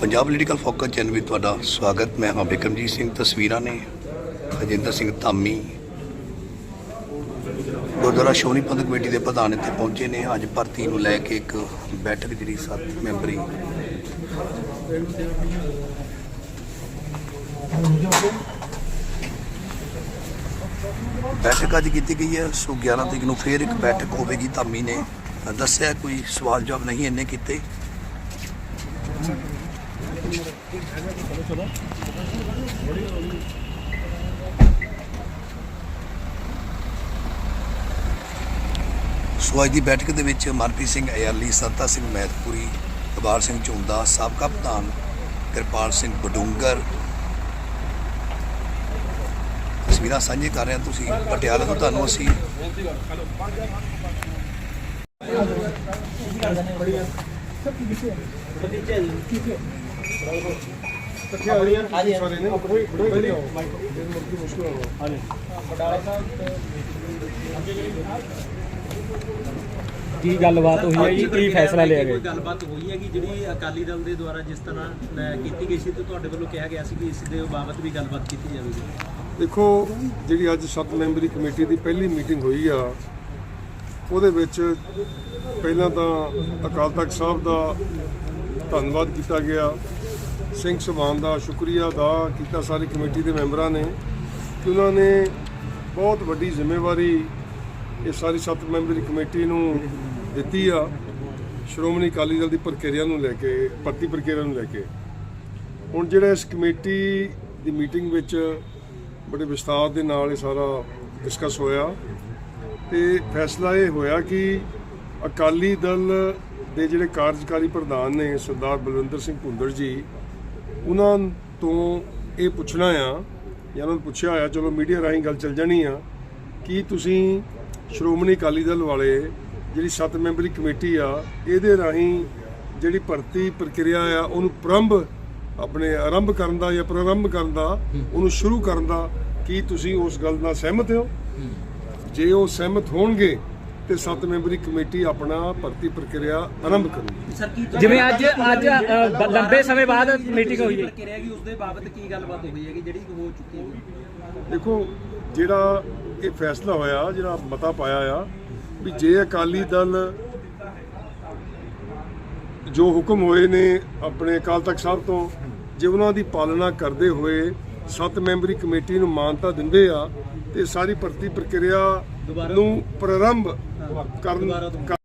Punjab political focus channel ਵਿੱਚ ਤੁਹਾਡਾ ਸਵਾਗਤ। ਮੈਂ ਹਾਂ ਬਿਕਰਮਜੀਤ ਸਿੰਘ, ਤਸਵੀਰਾਂ ਨੇ ਅਜਿੰਦਰ ਸਿੰਘ ਧਾਮੀ। ਗੁਰਦੁਆਰਾ ਸ਼ੋਨੀ ਪੰਥ ਕਮੇਟੀ ਦੇ ਪ੍ਰਧਾਨ ਇੱਥੇ ਪਹੁੰਚੇ ਨੇ। ਅੱਜ ਭਰਤੀ ਨੂੰ ਲੈ ਕੇ ਇੱਕ ਬੈਠਕ ਜਿਹੜੀ ਸੱਤ ਮੈਂਬਰੀ ਬੈਠਕ ਅੱਜ ਕੀਤੀ ਗਈ ਹੈ। ਸੋ 11 ਤਰੀਕ ਨੂੰ ਫੇਰ ਇੱਕ ਬੈਠਕ ਹੋਵੇਗੀ। ਧਾਮੀ ਨੇ ਦੱਸਿਆ ਕੋਈ ਸਵਾਲ ਜਵਾਬ ਨਹੀਂ ਇੰਨੇ ਕੀਤੇ। ਸੋ ਅੱਜ ਦੀ ਬੈਠਕ ਦੇ ਵਿੱਚ ਮਨਪ੍ਰੀਤ ਸਿੰਘ ਅਯਾਲੀ ਸੰਤਾ ਸਿੰਘ ਮਹਿਤਪੁਰੀ ਕਬਾਰ ਸਿੰਘ ਝੁੰਦਾ, ਸਾਬਕਾ ਪ੍ਰਧਾਨ ਕਿਰਪਾਲ ਸਿੰਘ ਬਡੂੰਗਰ। ਤਸਵੀਰਾਂ ਸਾਂਝੇ ਕਰ ਰਹੇ ਹਾਂ ਤੁਸੀਂ, ਪਟਿਆਲਾ ਤੋਂ ਤੁਹਾਨੂੰ ਅਸੀਂ। ਕੀ ਗੱਲਬਾਤ ਹੋਈ ਹੈ ਜੀ? ਕੀ ਫੈਸਲਾ ਲਿਆ ਗਿਆ ਕੋਈ ਗੱਲਬਾਤ ਹੋਈ ਹੈ ਕਿ ਜਿਹੜੀ ਅਕਾਲੀ ਦਲ ਦੇ ਦੁਆਰਾ ਜਿਸ ਤਰ੍ਹਾਂ ਅਹ, ਕੀਤੀ ਗਈ ਸੀ ਤੇ ਤੁਹਾਡੇ ਵੱਲੋਂ ਕਿਹਾ ਗਿਆ ਸੀ ਕਿ ਇਸ ਦੇ ਬਾਬਤ ਵੀ ਗੱਲਬਾਤ ਕੀਤੀ ਜਾਵੇਗੀ? ਦੇਖੋ ਜਿਹੜੀ ਅੱਜ ਸੱਤ ਮੈਂਬਰੀ ਕਮੇਟੀ ਦੀ ਪਹਿਲੀ ਮੀਟਿੰਗ ਹੋਈ ਆ ਉਹਦੇ ਵਿੱਚ ਪਹਿਲਾਂ ਤਾਂ ਅਕਾਲ ਤਖਤ ਸਾਹਿਬ ਦਾ ਧੰਨਵਾਦ ਕੀਤਾ ਗਿਆ। ਸਿੰਘ ਸਭਾਨ ਦਾ ਸ਼ੁਕਰੀਆ ਅਦਾ ਕੀਤਾ ਸਾਰੀ ਕਮੇਟੀ ਦੇ ਮੈਂਬਰਾਂ ਨੇ ਕਿ ਉਹਨਾਂ ਨੇ ਬਹੁਤ ਵੱਡੀ ਜ਼ਿੰਮੇਵਾਰੀ ਇਹ ਸਾਰੀ ਸੱਤ ਮੈਂਬਰੀ ਕਮੇਟੀ ਨੂੰ ਦਿੱਤੀ ਆ। ਸ਼੍ਰੋਮਣੀ ਅਕਾਲੀ ਦਲ ਦੀ ਪ੍ਰਕਿਰਿਆ ਨੂੰ ਲੈ ਕੇ, ਭਰਤੀ ਪ੍ਰਕਿਰਿਆ ਨੂੰ ਲੈ ਕੇ। ਹੁਣ ਜਿਹੜਾ ਇਸ ਕਮੇਟੀ ਦੀ ਮੀਟਿੰਗ ਵਿੱਚ ਬੜੇ ਵਿਸਤਾਰ ਦੇ ਨਾਲ ਇਹ ਸਾਰਾ ਡਿਸਕਸ ਹੋਇਆ। ਤੇ ਫੈਸਲਾ ਇਹ ਹੋਇਆ ਕਿ ਅਕਾਲੀ ਦਲ ਦੇ ਜਿਹੜੇ ਕਾਰਜਕਾਰੀ ਪ੍ਰਧਾਨ ਨੇ ਸਰਦਾਰ ਬਲਵਿੰਦਰ ਸਿੰਘ ਭੁੰਦਰ ਜੀ, ਉਹਨਾਂ ਤੋਂ ਇਹ ਪੁੱਛਣਾ ਆ, ਜਾਂ ਉਹਨਾਂ ਨੂੰ ਪੁੱਛਿਆ ਹੋਇਆ, ਚਲੋ ਮੀਡੀਆ ਰਾਹੀਂ ਗੱਲ ਚੱਲ ਜਾਣੀ ਆ, ਕਿ ਤੁਸੀਂ ਸ਼੍ਰੋਮਣੀ ਅਕਾਲੀ ਦਲ ਵਾਲੇ ਜਿਹੜੀ ਸੱਤ ਮੈਂਬਰੀ ਕਮੇਟੀ ਆ, ਇਹਦੇ ਰਾਹੀਂ ਜਿਹੜੀ ਭਰਤੀ ਪ੍ਰਕਿਰਿਆ ਆ, ਉਹਨੂੰ ਪ੍ਰੰਭ ਆਪਣੇ ਆਰੰਭ ਕਰਨ ਦਾ ਜਾਂ ਪ੍ਰਾਰੰਭ ਕਰਨ ਦਾ, ਉਹਨੂੰ ਸ਼ੁਰੂ ਕਰਨ ਦਾ, ਕੀ ਤੁਸੀਂ ਉਸ ਗੱਲ ਨਾਲ ਸਹਿਮਤ ਹੋ? ਜੇ ਉਹ ਸਹਿਮਤ ਹੋਣਗੇ ਤੇ ਸੱਤ ਮੈਂਬਰੀ ਕਮੇਟੀ ਆਪਣਾ ਭਰਤੀ ਪ੍ਰਕਿਰਿਆ ਆਰੰਭ ਕਰੂਗੀ। ਜਿਵੇਂ ਅੱਜ ਅੱਜ ਲੰਬੇ ਸਮੇਂ ਬਾਅਦ ਮੀਟਿੰਗ ਹੋਈ ਹੈ। ਪ੍ਰਕਿਰਿਆ ਕਿ ਉਸ ਦੇ ਬਾਬਤ ਕੀ ਗੱਲਬਾਤ ਹੋਈ ਹੈਗੀ ਜਿਹੜੀ ਹੋ ਚੁੱਕੀ ਹੈ? ਦੇਖੋ ਜਿਹੜਾ ਇਹ ਫੈਸਲਾ ਹੋਇਆ ਜਿਹੜਾ ਮਤਾ ਪਾਇਆ ਆ ਵੀ ਜੇ ਅਕਾਲੀ ਦਲ ਜੋ ਹੁਕਮ ਹੋਏ ਨੇ ਆਪਣੇ ਅਕਾਲ ਤਖਤ ਸਾਹਿਬ ਤੋਂ ਜੇ ਉਹਨਾਂ ਦੀ ਪਾਲਣਾ ਕਰਦੇ ਹੋਏ ਸੱਤ ਮੈਂਬਰੀ ਕਮੇਟੀ ਨੂੰ ਮਾਨਤਾ ਦਿੰਦੇ ਆ ਤੇ ਸਾਰੀ ਭਰਤੀ ਪ੍ਰਕਿਰਿਆ ਨੂੰ ਪ੍ਰਾਰੰਭ ਕਰਨ